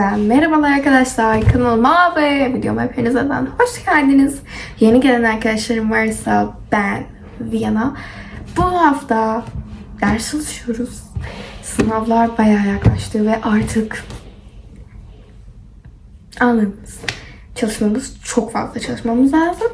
Yeniden merhabalar arkadaşlar kanalıma ve videoma hepinizden hoş geldiniz. Yeni gelen arkadaşlarım varsa ben Viyana. Bu hafta ders çalışıyoruz. Sınavlar bayağı yaklaştı ve artık anladınız. Çalışmamız çok fazla çalışmamız lazım.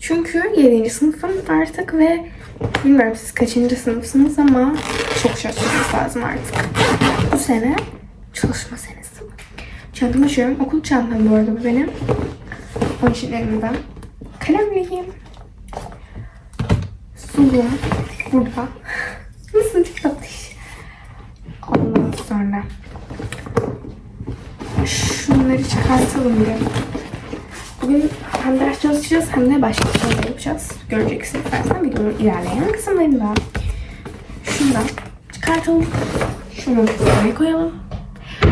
Çünkü 7. sınıfım artık ve bilmiyorum siz kaçıncı sınıfsınız ama çok çalışmamız lazım artık. Bu sene çalışma senesi. Çantamı açıyorum. Okul çantam bu arada bu benim. Onun için elimden kalemliyim. Sulu burada. Nasıl çok tatlış. Ondan sonra şunları çıkartalım bir. Bugün hem ders çalışacağız hem de başka şeyler yapacağız. Göreceksiniz zaten videonun ilerleyen kısımlarında. Şundan çıkartalım. Şunu buraya koyalım.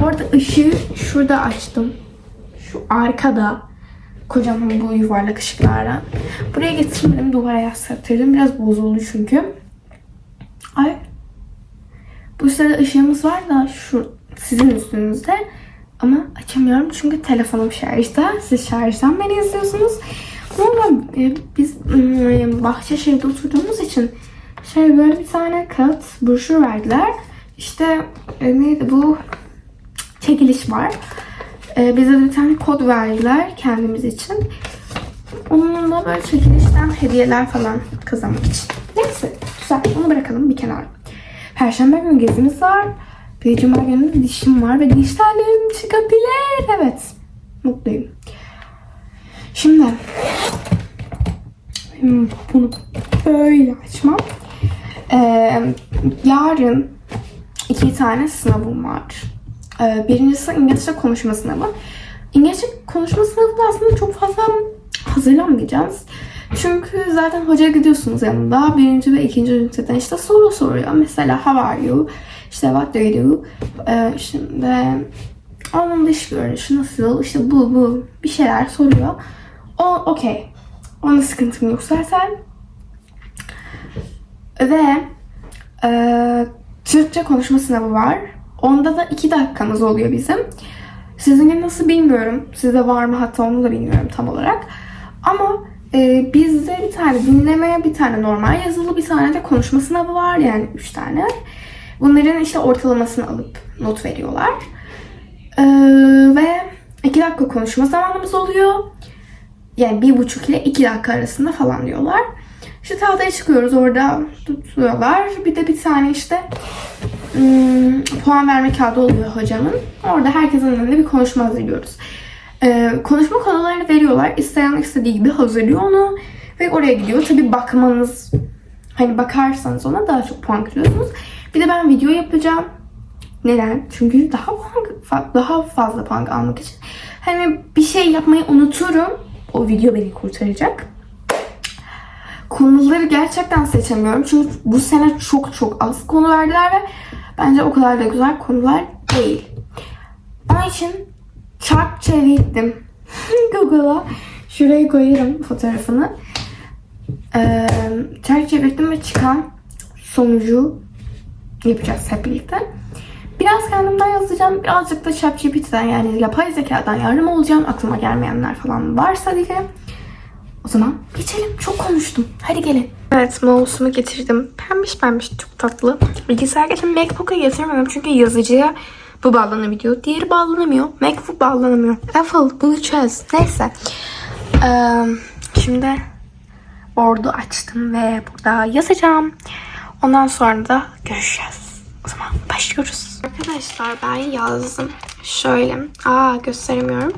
Bu arada ışığı şurada açtım. Şu arkada. Kocaman bu yuvarlak ışıklarla. Buraya getirmedim. Duvara yaslattırdım. Biraz bozuldu çünkü. Ay. Bu sırada ışığımız var da şu sizin üstünüzde. Ama açamıyorum çünkü telefonum şarjda. Siz şarjdan beni izliyorsunuz. Ama e, biz e, Bahçeşehir'de oturduğumuz için şey böyle bir tane kağıt broşür verdiler. İşte e, neydi bu? Çekiliş var. E, bize de bir tane kod verdiler kendimiz için. Onunla böyle çekilişten hediyeler falan kazanmak için. Neyse güzel onu bırakalım bir kenara. Perşembe günü gezimiz var. Bir cuma günü dişim var ve dişlerim çıkabilir. Evet mutluyum. Şimdi hmm, bunu böyle açmam. Ee, yarın iki tane sınavım var. Ee, birincisi İngilizce konuşma sınavı. İngilizce konuşma sınavında aslında çok fazla hazırlanmayacağız. Çünkü zaten hocaya gidiyorsunuz yanında. Birinci ve ikinci üniteden işte soru soruyor. Mesela how are you? İşte what do you do? Ee, şimdi onun dış görünüşü nasıl? İşte bu bu bir şeyler soruyor. O okey. Onda sıkıntım yok zaten. Ve e, Türkçe konuşma sınavı var. Onda da iki dakikamız oluyor bizim. Sizin nasıl bilmiyorum. Sizde var mı hatta onu da bilmiyorum tam olarak. Ama e, bizde bir tane dinleme, bir tane normal yazılı, bir tane de konuşma sınavı var. Yani üç tane. Bunların işte ortalamasını alıp not veriyorlar. E, ve iki dakika konuşma zamanımız oluyor. Yani bir buçuk ile iki dakika arasında falan diyorlar. İşte tahtaya çıkıyoruz orada tutuyorlar. Bir de bir tane işte ım, puan verme kağıdı oluyor hocamın. Orada herkesin önünde bir konuşma hazırlıyoruz. Ee, konuşma konularını veriyorlar. İsteyen istediği gibi hazırlıyor onu. Ve oraya gidiyor. Tabii bakmanız hani bakarsanız ona daha çok puan kırıyorsunuz. Bir de ben video yapacağım. Neden? Çünkü daha puan, daha fazla puan almak için. Hani bir şey yapmayı unuturum. O video beni kurtaracak konuları gerçekten seçemiyorum. Çünkü bu sene çok çok az konu verdiler ve bence o kadar da güzel konular değil. Onun için çarp çevirdim Google'a. Şuraya koyarım fotoğrafını. Ee, çarp çevirdim ve çıkan sonucu yapacağız hep birlikte. Biraz kendimden yazacağım. Birazcık da ChatGPT'den yani yapay zekadan yardım olacağım. Aklıma gelmeyenler falan varsa diye. O zaman geçelim. Çok konuştum. Hadi gelin. Evet mouse'umu getirdim. Pembiş pembiş çok tatlı. Bilgisayar getirdim. MacBook'a getirmedim çünkü yazıcıya bu bağlanabiliyor. Diğeri bağlanamıyor. MacBook bağlanamıyor. Apple bulacağız. Neyse. Ee, şimdi ordu açtım ve burada yazacağım. Ondan sonra da görüşeceğiz. O zaman başlıyoruz. Arkadaşlar ben yazdım. Şöyle. Aa gösteremiyorum.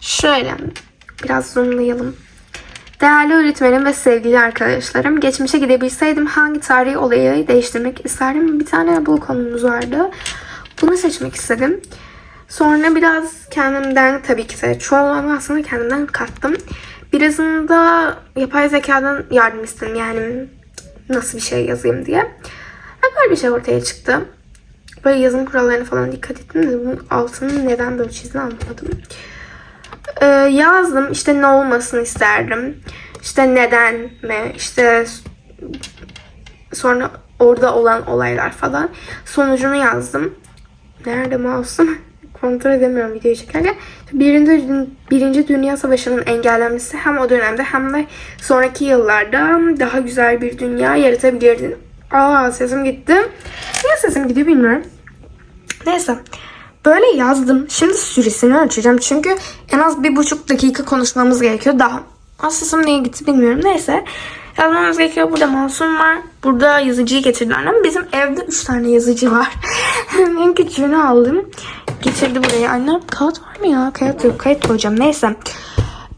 Şöyle. Biraz zoomlayalım. Değerli öğretmenim ve sevgili arkadaşlarım, geçmişe gidebilseydim hangi tarihi olayı değiştirmek isterdim? Bir tane bu konumuz vardı. Bunu seçmek istedim. Sonra biraz kendimden tabii ki de çoğunluğunu aslında kendimden kattım. Birazını da yapay zekadan yardım istedim. Yani nasıl bir şey yazayım diye. Ve böyle bir şey ortaya çıktı. Böyle yazım kurallarına falan dikkat ettim de bunun altını neden böyle çizdiğini anlamadım. Ee, yazdım işte ne olmasını isterdim. İşte neden mi? İşte sonra orada olan olaylar falan. Sonucunu yazdım. Nerede mouse'um? kontrol edemiyorum videoyu çekerken. Birinci, birinci Dünya Savaşı'nın engellenmesi hem o dönemde hem de sonraki yıllarda daha güzel bir dünya yaratabilirdin. Aa sesim gitti. Niye sesim gidiyor bilmiyorum. Neyse. Böyle yazdım. Şimdi süresini ölçeceğim. Çünkü en az bir buçuk dakika konuşmamız gerekiyor. Daha az sesim niye gitti bilmiyorum. Neyse. Yazmamız gerekiyor. Burada Masum var. Burada yazıcıyı getirdiler. Ama bizim evde üç tane yazıcı var. en küçüğünü aldım. Getirdi buraya. Annem kağıt var mı ya? Kağıt yok. Kayıt koyacağım. Neyse.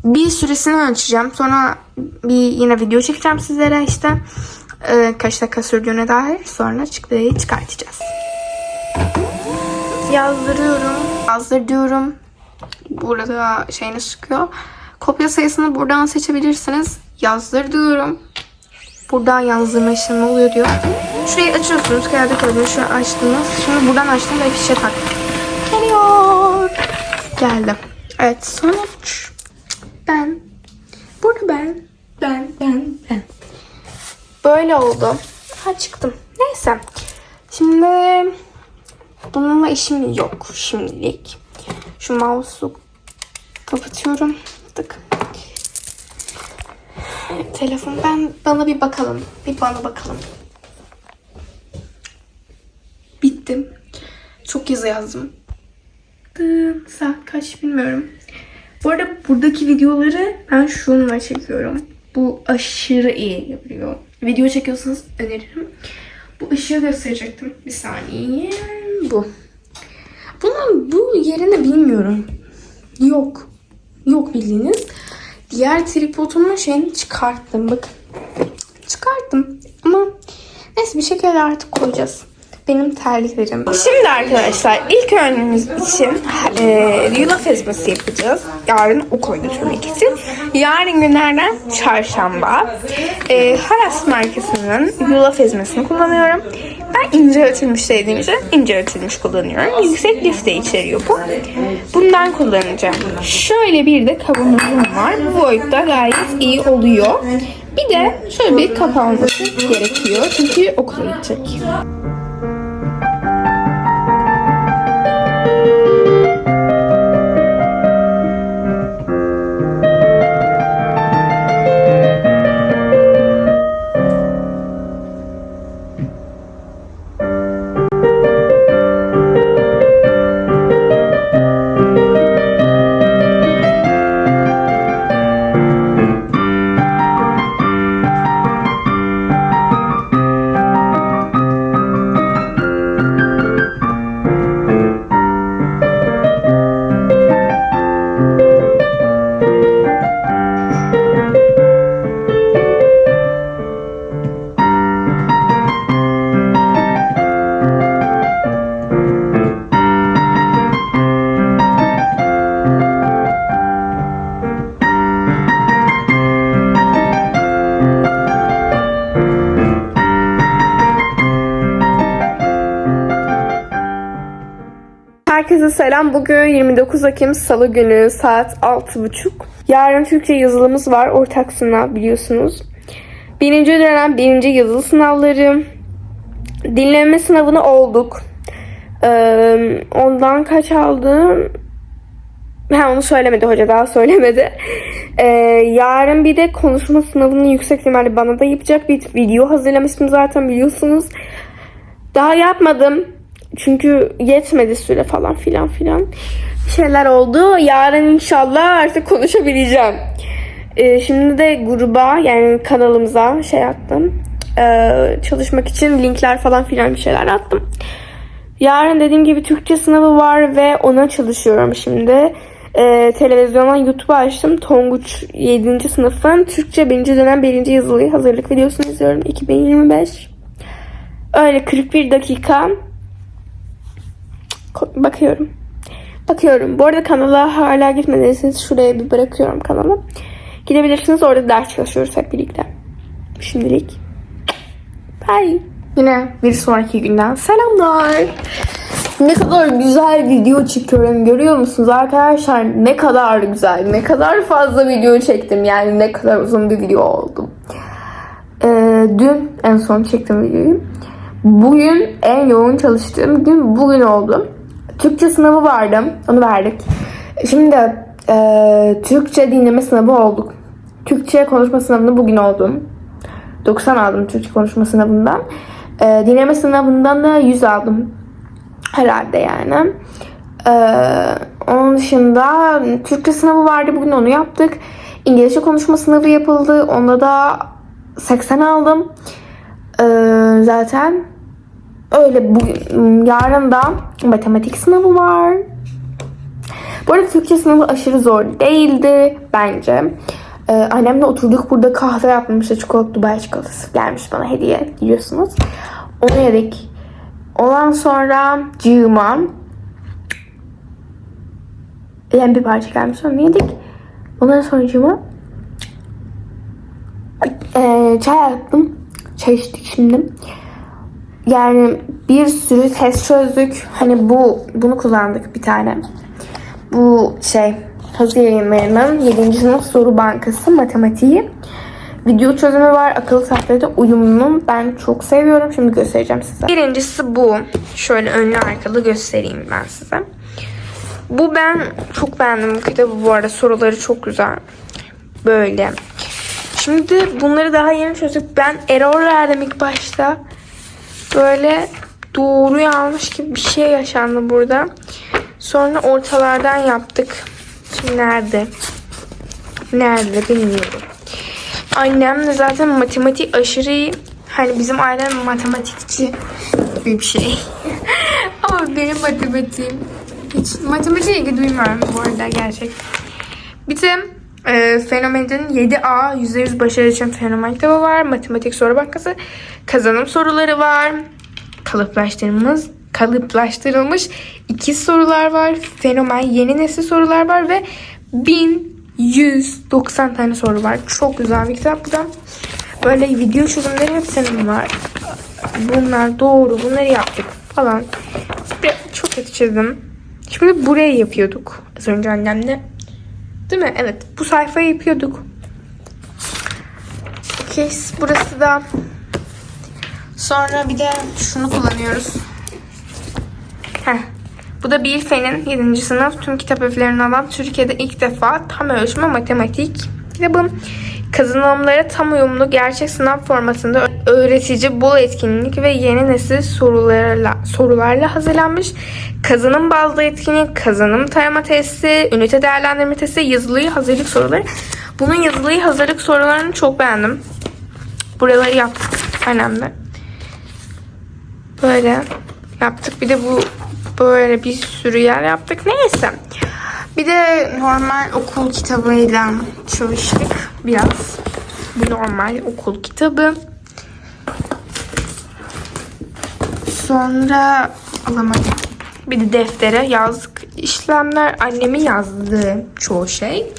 Bir süresini ölçeceğim. Sonra bir yine video çekeceğim sizlere işte. Ee, kaç dakika sürdüğüne dair. Sonra çıktığı çıkartacağız yazdırıyorum. Yazdırıyorum. Burada şeyini çıkıyor. Kopya sayısını buradan seçebilirsiniz. Yazdır diyorum. Buradan yazdırma işlemi oluyor diyor. Şurayı açıyorsunuz. Kağıda koydunuz. Şunu açtınız. Şimdi buradan açtım ve fişe tak. Geliyor. Geldi. Evet sonuç. Ben. Burada ben. Ben, ben, ben. Böyle oldu. Ha çıktım. Neyse. Şimdi Bununla işim yok şimdilik. Şu mouse'u kapatıyorum. Tık. Telefon. Ben bana bir bakalım. Bir bana bakalım. Bittim. Çok yazı yazdım. Dı, Saat kaç bilmiyorum. Bu arada buradaki videoları ben şununla çekiyorum. Bu aşırı iyi yapıyor. Video çekiyorsanız öneririm. Bu ışığı gösterecektim. Bir saniye. Bu. Bunun bu yerini bilmiyorum. Yok. Yok bildiğiniz. Diğer tripodumun şeyini çıkarttım. Bakın. Çıkarttım. Ama neyse bir şekilde artık koyacağız. Benim terliklerim. Şimdi arkadaşlar ilk önümüz için e, yulaf ezmesi yapacağız. Yarın okula götürmek için. Yarın günlerden çarşamba. E, Haras markasının yulaf ezmesini kullanıyorum. Ben ince ölçülmüş sevdiğim için ince ölçülmüş kullanıyorum. Yüksek lif de içeriyor bu. Bundan kullanacağım. Şöyle bir de kavanozum var. Bu boyutta gayet iyi oluyor. Bir de şöyle bir kapanması gerekiyor. Çünkü okula gidecek. Herkese selam. Bugün 29 Ekim Salı günü saat 6.30. Yarın Türkçe yazılımız var. Ortak sınav biliyorsunuz. Birinci dönem birinci yazılı sınavları. Dinleme sınavını olduk. Ondan kaç aldım? Ha onu söylemedi hoca daha söylemedi. Yarın bir de konuşma sınavını yüksek ihtimalle bana da yapacak bir video hazırlamıştım zaten biliyorsunuz. Daha yapmadım. Çünkü yetmedi süre falan filan filan. Şeyler oldu. Yarın inşallah artık konuşabileceğim. Ee, şimdi de gruba yani kanalımıza şey attım. Ee, çalışmak için linkler falan filan bir şeyler attım. Yarın dediğim gibi Türkçe sınavı var ve ona çalışıyorum şimdi. Ee, televizyondan YouTube açtım. Tonguç 7. sınıfın Türkçe 1. dönem 1. yazılı hazırlık videosunu izliyorum. 2025. Öyle 41 dakika. Bakıyorum. Bakıyorum. Bu arada kanala hala gitmediyseniz şuraya bir bırakıyorum kanalı. Gidebilirsiniz. Orada ders çalışıyoruz hep birlikte. Şimdilik. Bye. Yine bir sonraki günden selamlar. Ne kadar güzel video çekiyorum görüyor musunuz arkadaşlar? Ne kadar güzel, ne kadar fazla video çektim. Yani ne kadar uzun bir video oldu. Ee, dün en son çektim videoyu. Bugün en yoğun çalıştığım gün bugün oldu. Türkçe sınavı vardı. Onu verdik. Şimdi e, Türkçe dinleme sınavı olduk. Türkçe konuşma sınavını bugün oldum. 90 aldım Türkçe konuşma sınavından. E, dinleme sınavından da 100 aldım. Herhalde yani. E, onun dışında Türkçe sınavı vardı. Bugün onu yaptık. İngilizce konuşma sınavı yapıldı. Onda da 80 aldım. E, zaten öyle bugün yarın da matematik sınavı var. Bu arada Türkçe sınavı aşırı zor değildi bence. Ee, annemle oturduk burada kahve yapmıştı. Çikolata Dubai çikolatası gelmiş bana hediye biliyorsunuz. Onu yedik. Ondan sonra cığıma yani bir parça gelmiş onu yedik. Ondan sonra cığıma ee, çay yaptım. Çay içtik şimdi. Yani bir sürü test çözdük. Hani bu bunu kullandık bir tane. Bu şey Hazır yayınlarının 7. sınıf soru bankası matematiği. Video çözümü var. Akıllı tahtayla uyumlu. Ben çok seviyorum. Şimdi göstereceğim size. Birincisi bu. Şöyle önlü arkalı göstereyim ben size. Bu ben çok beğendim bu kitabı bu arada. Soruları çok güzel. Böyle. Şimdi bunları daha yeni çözdük. Ben error verdim ilk başta. Böyle doğru yanlış gibi bir şey yaşandı burada. Sonra ortalardan yaptık. Şimdi nerede? Nerede bilmiyorum. Annem de zaten matematik aşırı iyi. Hani bizim ailem matematikçi bir şey. Ama benim matematiğim hiç matematiğe ilgi duymuyorum bu arada gerçekten. Bir e, Fenomen'in 7A %100 başarı için fenomen kitabı var. Matematik soru bankası. Kazanım soruları var. Kalıplaştırmamız kalıplaştırılmış iki sorular var. Fenomen yeni nesil sorular var ve 1190 tane soru var. Çok güzel bir kitap. Bu da böyle video çözümleri hepsinin var. Bunlar doğru. Bunları yaptık falan. Çok kötü çizdim. Şimdi buraya yapıyorduk. Az önce annemle. Değil mi? Evet. Bu sayfayı yapıyorduk. Okey. Burası da Sonra bir de şunu kullanıyoruz. Heh. Bu da bir fenin 7. sınıf tüm kitap öykülerini alan Türkiye'de ilk defa tam ölçme matematik kitabı. Kazanımlara tam uyumlu gerçek sınav formatında öğretici, bol etkinlik ve yeni nesil sorularla sorularla hazırlanmış. Kazanım bazlı etkinlik, kazanım tarama testi, ünite değerlendirme testi, yazılıyı hazırlık soruları. Bunun yazılıyı hazırlık sorularını çok beğendim. Buraları yaptık annemle. Böyle yaptık. Bir de bu böyle bir sürü yer yaptık. Neyse. Bir de normal okul kitabıyla çalıştık biraz. Bu normal okul kitabı. Sonra alamadım. Bir de deftere yazdık. işlemler annemin yazdığı çoğu şey.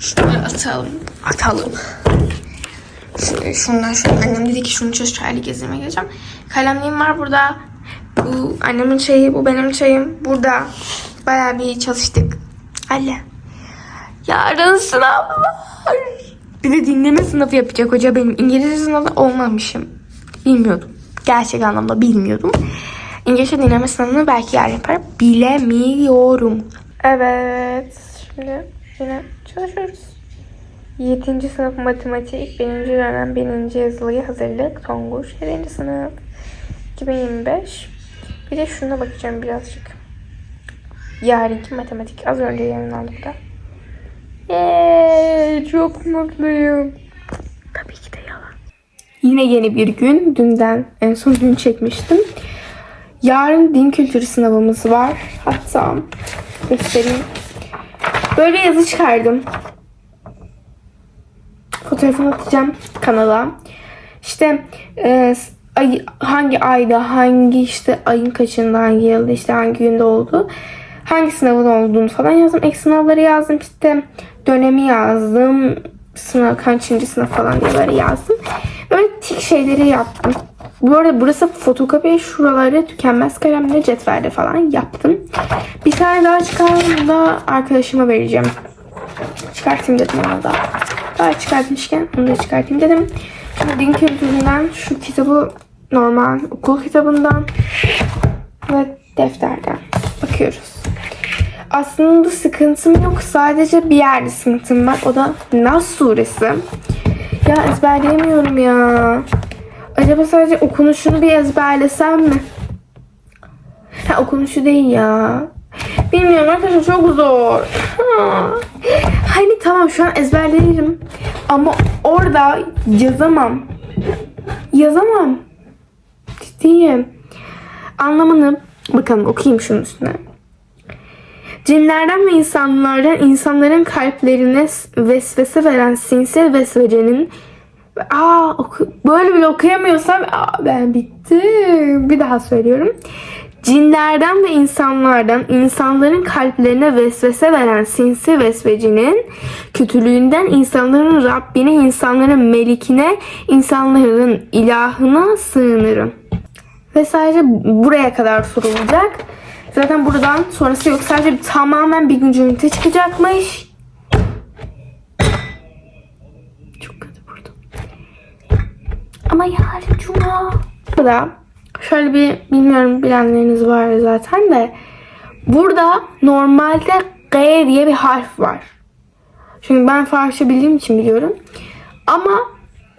Şunları atalım. Atalım. Şundan şöyle annem dedi ki şunu çöz çaylı gezime geleceğim. Kalemliğim var burada. Bu annemin çayı, bu benim çayım. Burada bayağı bir çalıştık. Hadi. Yarın sınav var. Bir de dinleme sınavı yapacak hoca benim. İngilizce sınavı olmamışım. Bilmiyordum. Gerçek anlamda bilmiyordum. İngilizce dinleme sınavını belki yer yapar. Bilemiyorum. Evet. Şimdi yine çalışıyoruz. 7. sınıf matematik 1. dönem 1. yazılıyı hazırlık Tonguç 7. sınıf 2025 bir de şuna bakacağım birazcık yarınki matematik. Az önce yayınlandık da Yeee çok mutluyum. Tabii ki de yalan. Yine yeni bir gün. Dünden en son dün çekmiştim. Yarın din kültürü sınavımız var. Hatta göstereyim. Böyle yazı çıkardım. Fotoğrafını atacağım kanala. İşte e, ay, hangi ayda, hangi işte ayın kaçında, hangi yılda, işte hangi günde oldu, hangi sınavın olduğunu falan yazdım. Ek sınavları yazdım. işte dönemi yazdım. Sınav, kaçıncı sınıf falan diye böyle yazdım. Böyle tik şeyleri yaptım. Bu arada burası fotokopi. Şuraları tükenmez kalemle cetvelle falan yaptım. Bir tane daha çıkardım da arkadaşıma vereceğim. Çıkartayım dedim ona da. Daha çıkartmışken onu da çıkartayım dedim. Şimdi din kültüründen şu kitabı normal okul kitabından ve defterden bakıyoruz. Aslında sıkıntım yok. Sadece bir yerde sıkıntım var. O da Nas suresi. Ya ezberleyemiyorum ya. Acaba sadece okunuşunu bir ezberlesem mi? Ha okunuşu değil ya. Bilmiyorum arkadaşlar çok zor. Ha. Hani tamam şu an ezberlerim. Ama orada yazamam. Yazamam. Ciddiyim. Anlamını bakalım okuyayım şunun üstüne. Cinlerden ve insanlardan insanların kalplerine vesvese veren sinsi vesvecenin Aa, böyle bile okuyamıyorsam aa, ben bittim. Bir daha söylüyorum. Cinlerden ve insanlardan insanların kalplerine vesvese veren sinsi vesvecinin kötülüğünden insanların Rabbine, insanların melikine, insanların ilahına sığınırım. Ve sadece buraya kadar sorulacak. Zaten buradan sonrası yok. Sadece tamamen bir güncel ünite çıkacakmış. Çok kötü vurdum. Ama yarın cuma. Burada şöyle bir bilmiyorum bilenleriniz var zaten de. Burada normalde G diye bir harf var. Çünkü ben Farsça bildiğim için biliyorum. Ama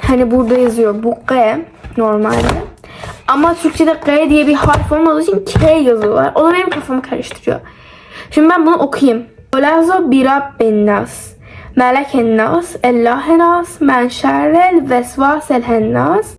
hani burada yazıyor bu G normalde. Ama Türkçe'de G diye bir harf olmadığı için K yazıyorlar. O da benim kafamı karıştırıyor. Şimdi ben bunu okuyayım. Olazo bir Rabbin nas. Meleken nas. Ellâhen nas. Men şerrel vesvasel hennas.